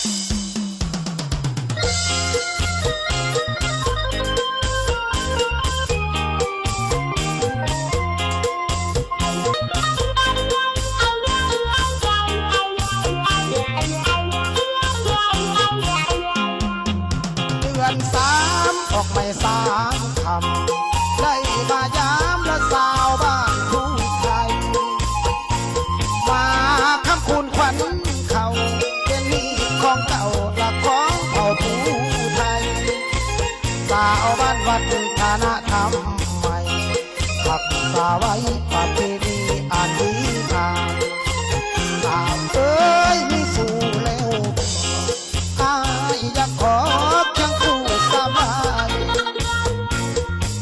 เดือนสามออกไม่สามคำได้มา วบ้านวัดฐานธรรมใหม่ขับสาไว้ประเพณีอันดีงามสาวเอ้ยมีสู่แล้วอายอยากขอเคียงคู่สบาย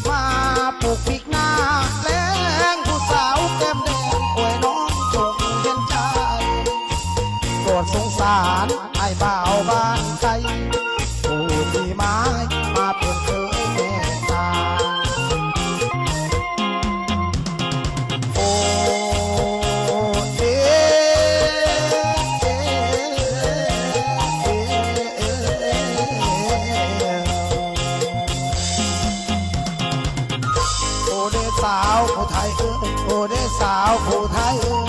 มาปลูกพริกหน้าแล้งผู้สาวแก้มแดงอวยน้องจงเย็นใจโปรดสงสารไอ้บ่าวบ้านไกล สาวผู้ไทยเอ้ยโอ้เดสาวผู้ไทยเอ้ย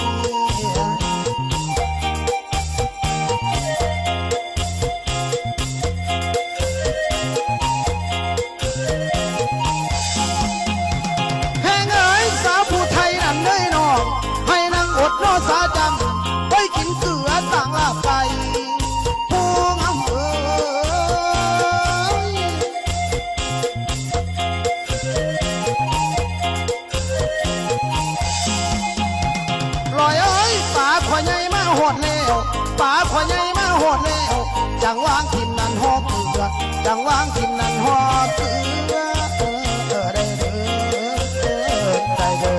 หญ่มาโหดแล้วป่าขวาใหญ่มาโหดแล้วจังวางทิมนันหอกเกลือจังวางทิมนันหอกเกลือเออเออได้เด้อได้เด้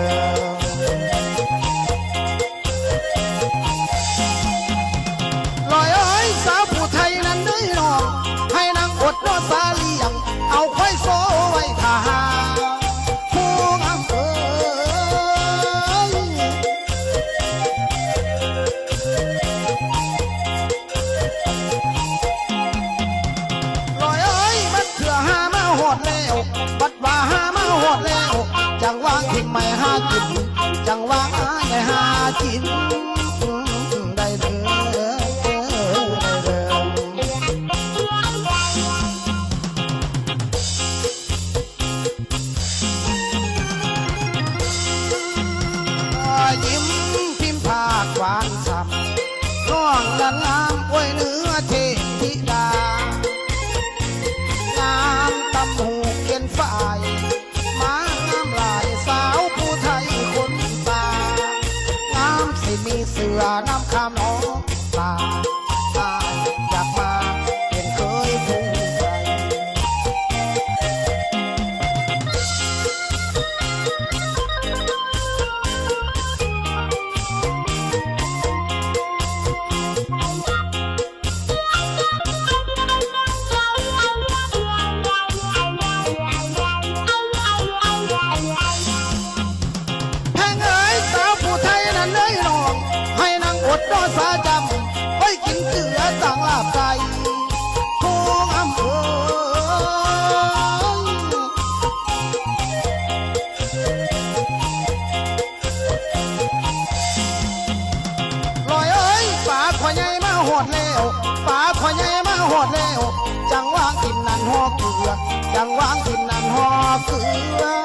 อลอยเอ้ยสาวผู้ไทยนั้นเด้อน้องให้นางอดรอสาเลียงเอา ดแล้วบัดว่าหามาโหดแล้ว จังวางทิ้งไม่หากิน จังวางหาไม่หากินได้เด้อได้เด้อยิ้มพิมพ์ภาควานซ้ำน้องดันงามอวยเนื้อเท ถูกเขียนฝ่าย มางามลายสาวผู้ไทยคนตา งามสิมีเสือน้ำคำ หญ่มาโหดแล้วป่าขวาใหญ่มาโหดแล้วจังว่างกินนันหอเกลือจังว่างกินนันหอเกลือ